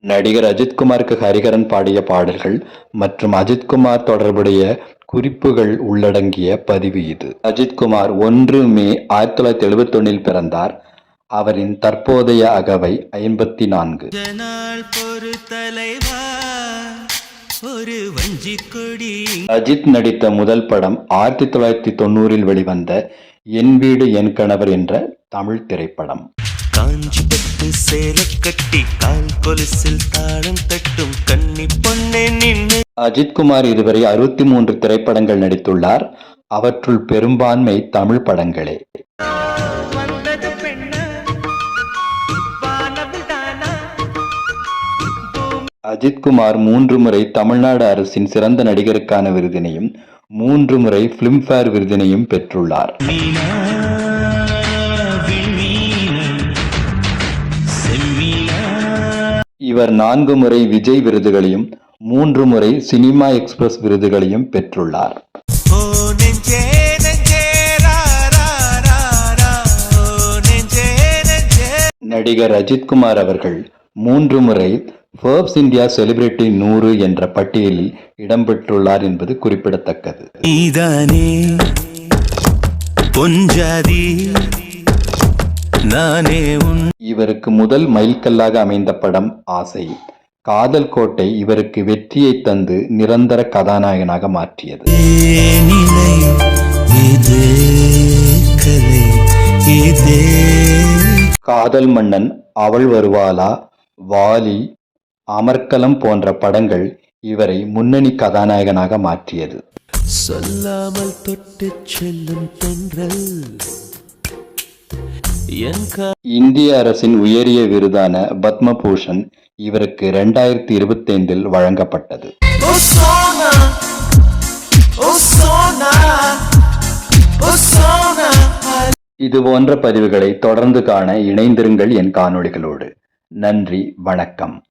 நடிகர் அஜித்குமாருக்கு ஹரிஹரன் பாடிய பாடல்கள் மற்றும் அஜித்குமார் தொடர்புடைய குறிப்புகள் உள்ளடங்கிய பதிவு இது. அஜித்குமார் ஒன்று மே ஆயிரத்தி தொள்ளாயிரத்தி எழுபத்தொன்னில் பிறந்தார். அவரின் தற்போதைய அகவை ஐம்பத்தி நான்கு அஜித் நடித்த முதல் படம் ஆயிரத்தி தொள்ளாயிரத்தி தொண்ணூறில் வெளிவந்த என் வீடு என் கணவர் என்ற தமிழ் திரைப்படம். காஞ்சி பட்டு சேலை கட்டி கால் கொலுசில் தாளம் தட்டும் கன்னி பொண்ணே நின்னு அஜித்குமார் இதுவரை அறுபத்தி மூன்று திரைப்படங்கள் நடித்துள்ளார். அவற்றுள் பெரும்பான்மை தமிழ் படங்களே. அஜித்குமார் மூன்று முறை தமிழ்நாடு அரசின் சிறந்த நடிகருக்கான விருதினையும் மூன்று முறை பிலிம்பேர் விருதினையும் பெற்றுள்ளார். இவர் நான்கு முறை விஜய் விருதுகளையும் மூன்று முறை சினிமா எக்ஸ்பிரஸ் விருதுகளையும் பெற்றுள்ளார். நடிகர் அஜித்குமார் அவர்கள் மூன்று முறை ஃபோர்ப்ஸ் இந்தியா செலிபிரிட்டி நூறு என்ற பட்டியலில் இடம்பெற்றுள்ளார் என்பது குறிப்பிடத்தக்கது. நானே உன் இவருக்கு முதல் மைல்கல்லாக அமைந்த படம் ஆசை. காதல் கோட்டை இவருக்கு வெற்றியை தந்து நிரந்தர கதாநாயகனாக மாற்றியது. காதல் மன்னன் அவள் வருவாளா? வாலி அமர்க்கலம் போன்ற படங்கள் இவரை முன்னணி கதாநாயகனாக மாற்றியது. சொல்லாமல் தொட்டு செல்லும் தென்றல். இந்திய அரசின் உயரிய விருதான பத்மபூஷன் இவருக்கு இரண்டாயிரத்தி வழங்கப்பட்டது. சோனா ஓ சோனா இது போன்ற பதிவுகளை தொடர்ந்து காண இணைந்திருங்கள் என் காணொளிகளோடு. நன்றி வணக்கம்.